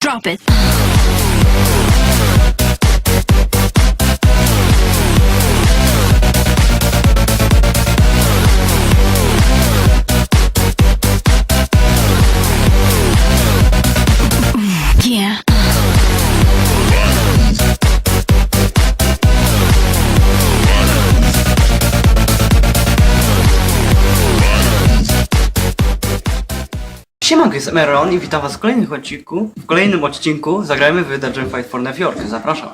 Drop it. Siemanko, jestem Meron i witam was w kolejnym odcinku. W kolejnym odcinku zagrajmy w Dungeon Fight for New York. Zapraszam.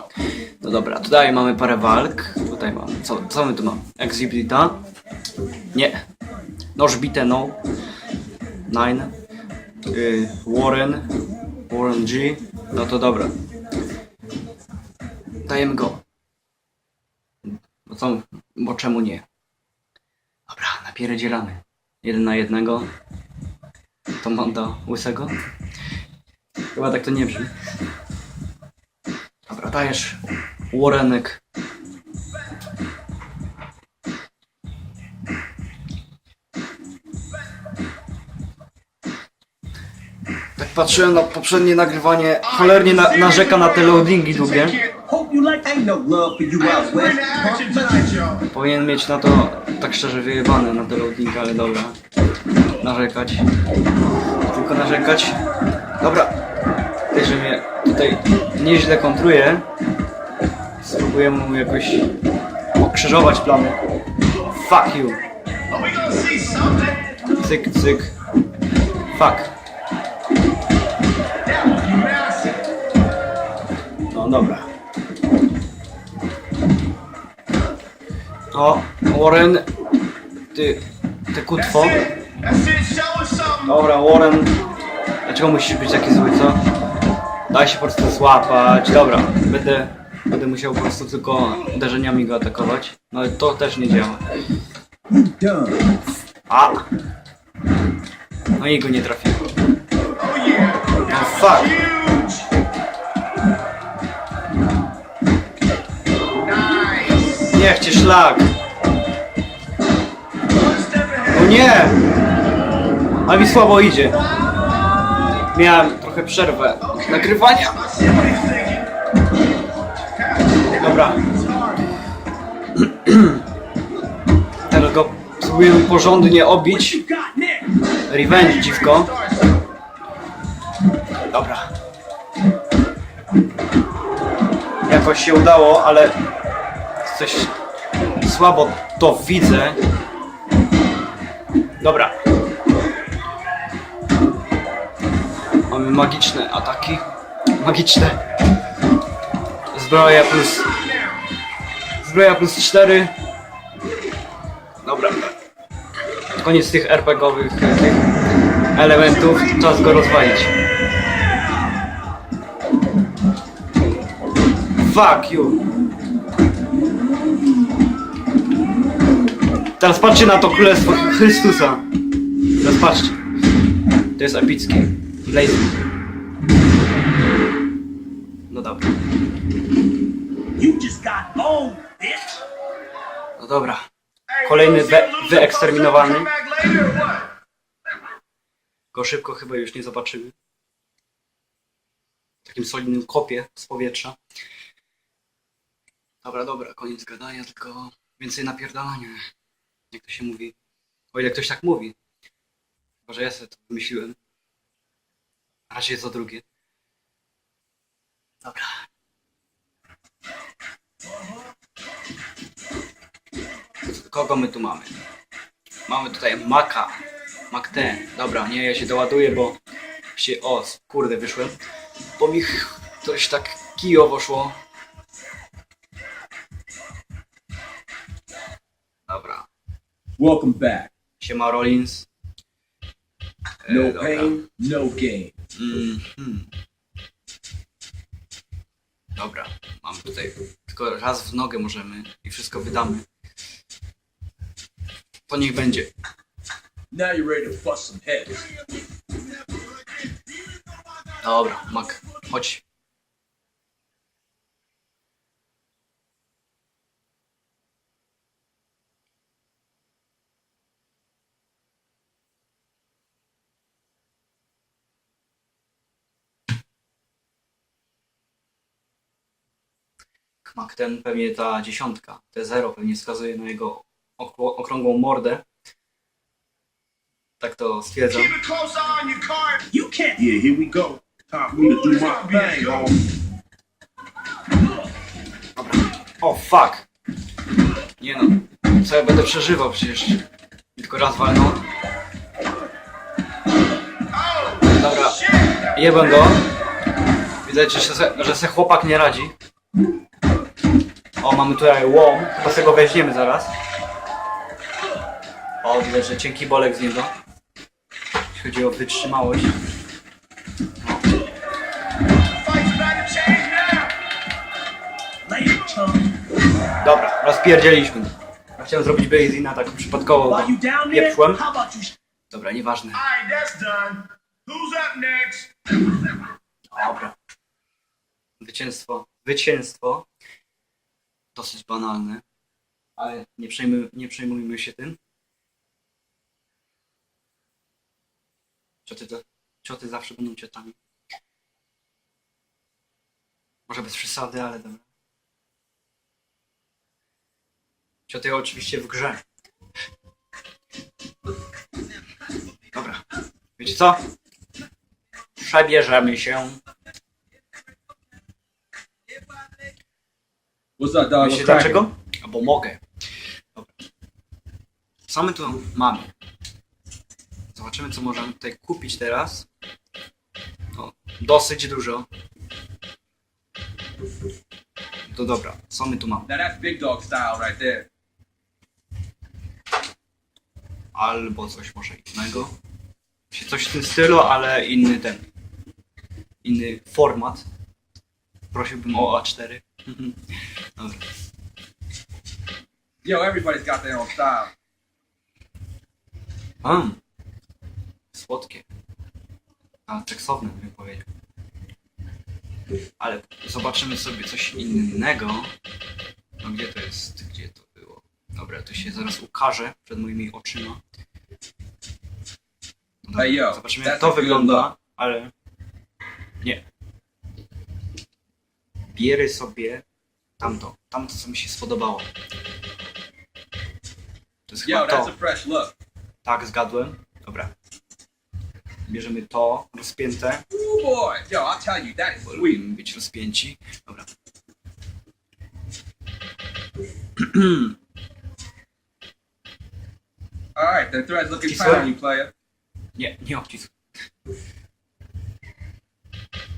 No dobra, tutaj mamy parę walk. Tutaj mamy. Co, co my tu mamy? Exhibita. Nie. Noż bite, no. Nine. Y, Warren. Warren G. No to dobra. Dajemy go. Bo co? Bo czemu nie? Dobra, napierdzielamy. Jeden na jednego. To manda łysego? Chyba tak to nie brzmi. Dobra, dajesz Warrenek. Tak patrzyłem na poprzednie nagrywanie, cholernie na, narzeka na te loadingi długie. Powinien mieć na to, tak szczerze, wyjebane na te loadingi, ale dobra. Narzekać. Tylko narzekać. Dobra. Tutaj, że mnie tutaj nieźle kontruje. Spróbuję mu jakoś pokrzyżować plany. Fuck you. Cyk, cyk. Fuck. No dobra. O, Warren. Ty, ty kutwo. Dobra, Warren. Dlaczego musisz być taki zły, co? Daj się po prostu złapać. Dobra, będę, będę musiał po prostu tylko uderzeniami go atakować. No ale to też nie działa. A! No i go nie trafiło. No fuck! Niech cię szlak! O nie! A mi słabo idzie. Miałem trochę przerwę nagrywania. Dobra. Teraz go spróbujemy porządnie obić. Revenge, dziwko. Dobra. Jakoś się udało, ale coś słabo to widzę. Dobra. Magiczne ataki. Magiczne. Zbroja plus... Zbroja plus 4. Dobra. Koniec tych RPGowych tych elementów. Czas go rozwalić. Fuck you. Teraz patrzcie na to królestwo Chrystusa. Teraz patrzcie. To jest epickie. Blaze. No dobra. You just got owned, bitch. No dobra. Kolejny wy wyeksterminowany. Go szybko chyba już nie zobaczymy. W takim solidnym kopie z powietrza. Dobra, dobra, koniec gadania, tylko więcej napierdalania. Jak to się mówi. O ile ktoś tak mówi. Chyba, że ja sobie to wymyśliłem. Razie o drugie. Dobra. Kogo my tu mamy? Mamy tutaj Maka. Mak ten. Dobra, nie, ja się doładuję, bo się... O, kurde, wyszłem. Bo mi coś tak kijowo szło. Dobra. Welcome back. Siema Rollins. E, No dobra. pain, no gain. Mhm. Dobra, mam tutaj tylko raz w nogę możemy i wszystko wydamy. To niech będzie. Now you're ready to bust some heads. Dobra, Mak, chodź. Mak ten pewnie ta dziesiątka, te zero pewnie wskazuje na jego okło- okrągłą mordę. Tak to stwierdzam. Keep a close eye on your card. You can't. Yeah, here we go. Time for me to do my thing, homie. O fuck! Nie no, co ja będę przeżywał przecież. Tylko raz walnął. Dobra, jebę go. Widać, że se, że se chłopak nie radzi. O, mamy tutaj łom. Chyba sobie go weźmiemy zaraz. O, widać, że cienki bolek z niego. Jeśli chodzi o wytrzymałość. Dobra, rozpierdzieliśmy. Ja chciałem zrobić Blazina tak przypadkowo, bo While you down there, pieprzłem. Dobra, nieważne. Dobra. Zwycięstwo. Zwycięstwo. Dosyć banalne. Ale nie, przejmy, nie przejmujmy się tym. Cioty, cioty zawsze będą ciotami. Może bez przesady, ale dobra. Cioty oczywiście w grze. Dobra. Wiecie co? Przebierzemy się. Dog? Wiecie dlaczego? Bo mogę. Dobra. Co my tu mamy? Zobaczymy, co możemy tutaj kupić teraz. No, dosyć dużo. To dobra, co my tu mamy? Now that's big dog style right there. Albo coś może innego. Coś w tym stylu, ale inny ten. Inny format. Prosiłbym o A4. Yo, everybody's got their own style. Mm. Słodkie. A, seksowne bym powiedział. Ale zobaczymy sobie coś innego. No gdzie to jest? Gdzie to było? Dobra, to się zaraz ukaże przed moimi oczyma. No dobra, Hey, yo, zobaczymy that's jak a to good wygląda, look. ale... Nie. Bierę sobie tamto. Tamto, co mi się spodobało. To jest Yo, chyba to. that's a fresh look. Tak, zgadłem. Dobra. Bierzemy to rozpięte. Ooh boy. Yo, I'll tell you, that is bo sweet. lubimy być rozpięci. Dobra. Alright, the thread's looking tight on sweating. you, player. Nie, nie obcisł.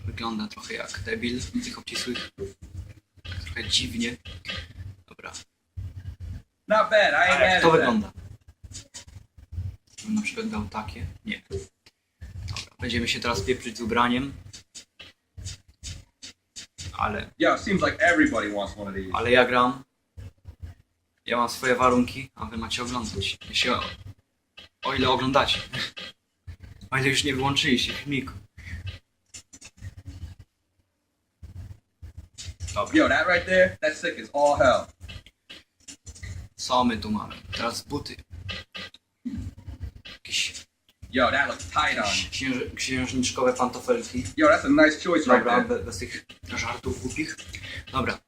Wygląda trochę jak debil z tych obcisłych. Trochę dziwnie. Dobra. Not bad. I ain't A mad jak at to that. wygląda? Bym na przykład dał takie? Nie. Dobra. Będziemy się teraz pieprzyć z ubraniem. Ale Yo, it seems like everybody wants one of these. Ale ja gram. Ja mam swoje warunki, a wy macie oglądać. Jeśli o, o ile oglądacie. O ile już nie wyłączyliście filmiku. Dobra, Yo, that right there, that sick is all hell. co my tu mamy? Teraz buty. Jakieś Yo, that looks tight on you. księżniczkowe pantofelki. Yo, that's a nice choice right Dobra, there. be, bez tych żartów głupich. Dobra.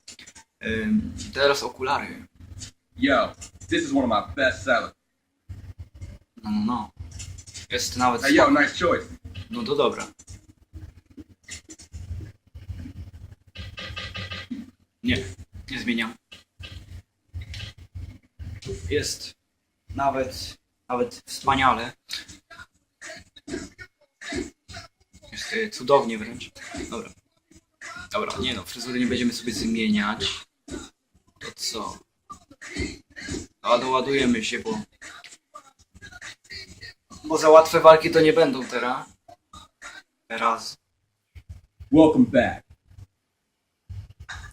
Ym, teraz okulary. Yo, this is one of my best sellers. No, no, no. Jest nawet Hey, yo, spoko. nice choice. No to dobra. Nie, nie zmieniam. Jest nawet, nawet wspaniale. Jest e, cudownie wręcz. Dobra. Dobra, nie no, fryzury nie będziemy sobie zmieniać. To co? No, doładujemy się, bo... Bo za łatwe walki to nie będą teraz. Teraz. Welcome back.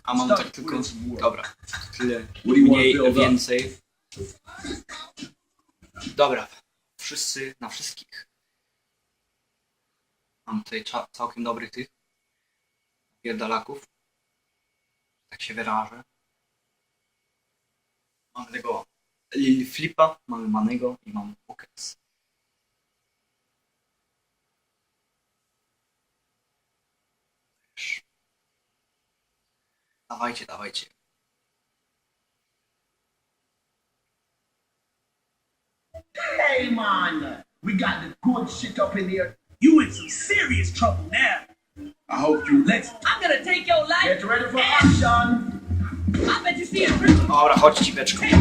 A mam tak tylko. Dobra. Tyle. Mniej, więcej. Dobra. Wszyscy na wszystkich. Mam tutaj całkiem dobrych tych pierdalaków. Tak się wyrażę. Mamy tego Lil Flipa, mamy Manego i mamy Pokets. Dawajcie, dawajcie. Hey, man, we got the good shit up in here. You in some serious trouble now. I hope you next. I'm gonna take your life. Get ready for action. I bet you see it through. Dobra, chodź ciweczku.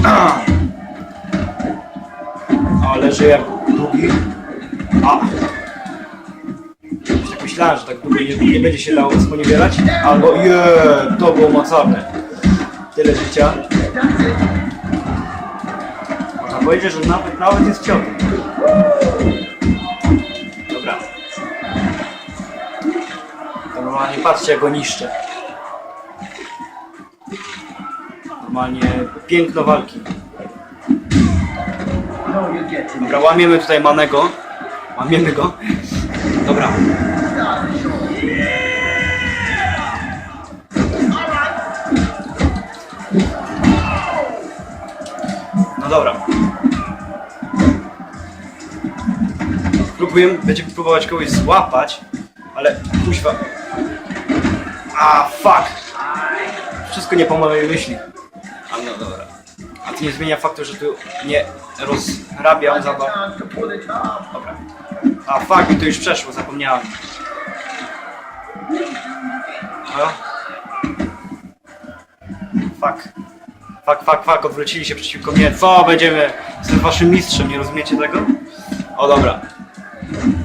Ale że. Drugi? Myślałem, że tak długo nie, nie będzie się dało sponiewierać. Albo je, to było mocarne. Tyle życia. Można powiedzieć, że nawet, nawet jest ciągle. Dobra. Normalnie patrzcie jak go niszczę. Normalnie piękno walki. Dobra, łamiemy tutaj Manego. Łamiemy go. Dobra. No dobra. Próbujemy, będziemy próbować kogoś złapać, ale kuźwa. A fuck! Wszystko nie po mojej myśli. A no dobra. A to nie zmienia faktu, że tu nie rozrabiam za bardzo. chance to pull it off. Dobra. A fuck, mi to już przeszło, zapomniałem. No. Fuck. Fuck, fuck, fuck, odwrócili się przeciwko mnie. Co będziemy? Jestem waszym mistrzem, nie rozumiecie tego? O dobra.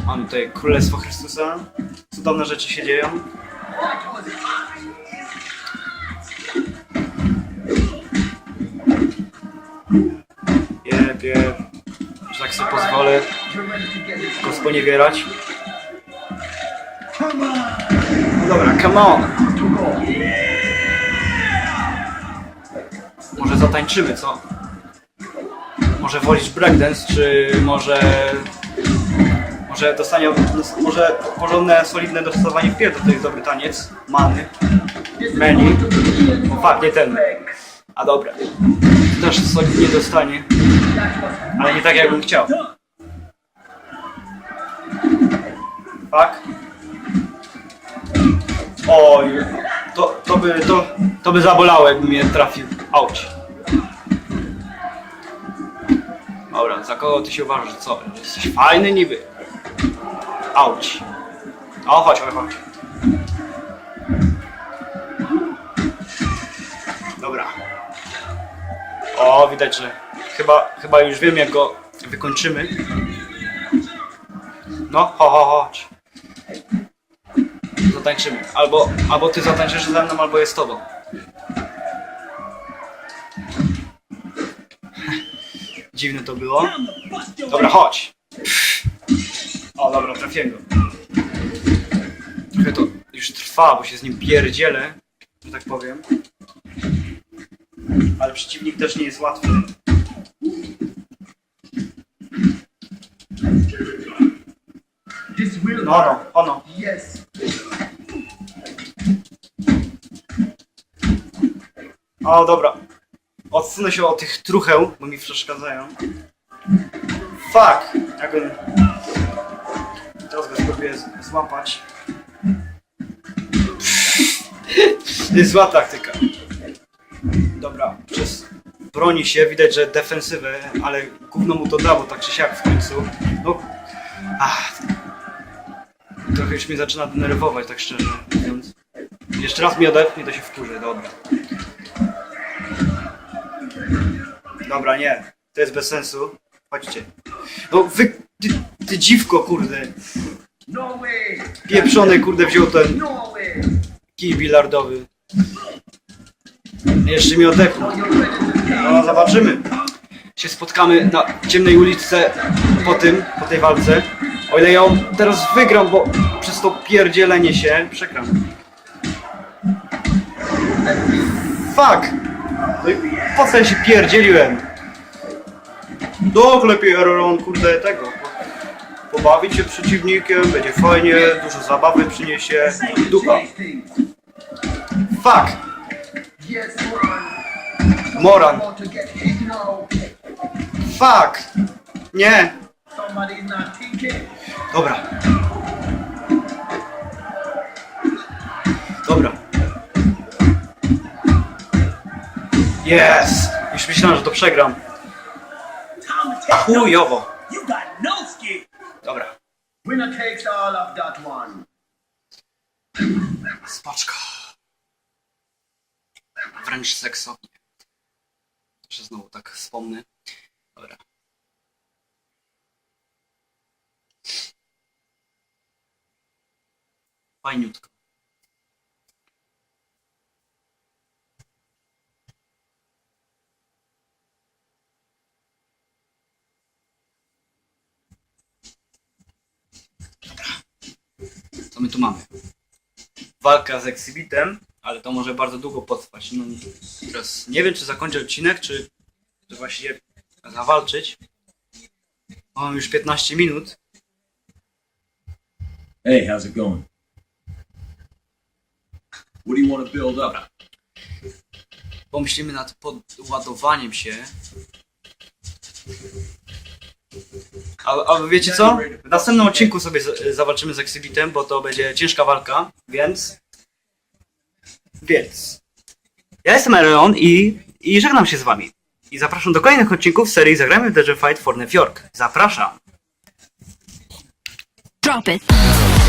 Mamy tutaj Królestwo Chrystusa. Cudowne rzeczy się dzieją. Jeb, jeb. Że tak sobie pozwolę go sponiewierać. No dobra, come on. Może zatańczymy, co? Może wolisz breakdance, czy może... Może dostanie... Może porządne, solidne dostosowanie wpierw to jest dobry taniec. Many. Menu. O fakt, nie ten. A dobra. Też solidnie dostanie. Ale nie tak jakbym chciał. Tak? Oj, to, to by, to, to by zabolało, jakby mnie trafił. Auć. Dobra, za kogo ty się uważasz, co? Jesteś fajny niby. Auć. O, chodź, chodź, chodź. Dobra. O, widać, że chyba, chyba już wiem, jak go wykończymy. No, ho, ho, chodź. Zatańczymy. Albo, albo ty zatańczysz ze mną, albo jest z tobą. Dziwne to było. Dobra, chodź. O, dobra, trafiłem go. Trochę to już trwa, bo się z nim pierdzielę, że tak powiem. Ale przeciwnik też nie jest łatwy. No, no, ono. Yes. O, dobra. Odsunę się od tych trucheł, bo mi przeszkadzają. Fuck! Jak on... Teraz go spróbuję złapać. To jest zła taktyka. Dobra, przez... Broni się, widać, że defensywę, ale gówno mu to dało tak czy siak w końcu. No... Ach. Trochę już mnie zaczyna denerwować, tak szczerze mówiąc. Jeszcze raz mi odepchnie, to się wkurzę, dobra. Dobra, nie. To jest bez sensu. Chodźcie. No wy... Ty, ty dziwko, kurde. Pieprzony, kurde, wziął ten kij bilardowy. Jeszcze mi get No, zobaczymy. Się spotkamy na ciemnej uliczce po tym, po tej walce. O ile ją teraz wygram, bo przez to pierdzielenie się przegram. Fuck! No i po co się pierdzieliłem? No, lepiej Aaron, kurde, tego. po- Pobawić się przeciwnikiem, będzie fajnie, dużo zabawy przyniesie. Dupa. Fuck! Moran. Fuck! Nie! Dobra. Dobra. Jest! Już myślałem, że to przegram. Chujowo. You got Winner takes all of that one. Spaczka. Wręcz seksownie. Że znowu tak wspomnę. Dobra. Fajniutko. Dobra. Co my tu mamy? walka z Exhibitem, ale to może bardzo długo potrwać. No, teraz nie wiem, czy zakończę odcinek, czy, czy właściwie zawalczyć. Mam już 15 minut. Hey, how's it going? What do you want to build up? Pomyślimy nad podładowaniem się. A, a wiecie co? W następnym odcinku sobie z, zawalczymy z Exhibitem, bo to będzie ciężka walka, więc... Więc... Ja jestem Eleon i, i żegnam się z wami. I zapraszam do kolejnych odcinków serii Zagrajmy w Dungeon Fight for New York. Zapraszam! Drop it.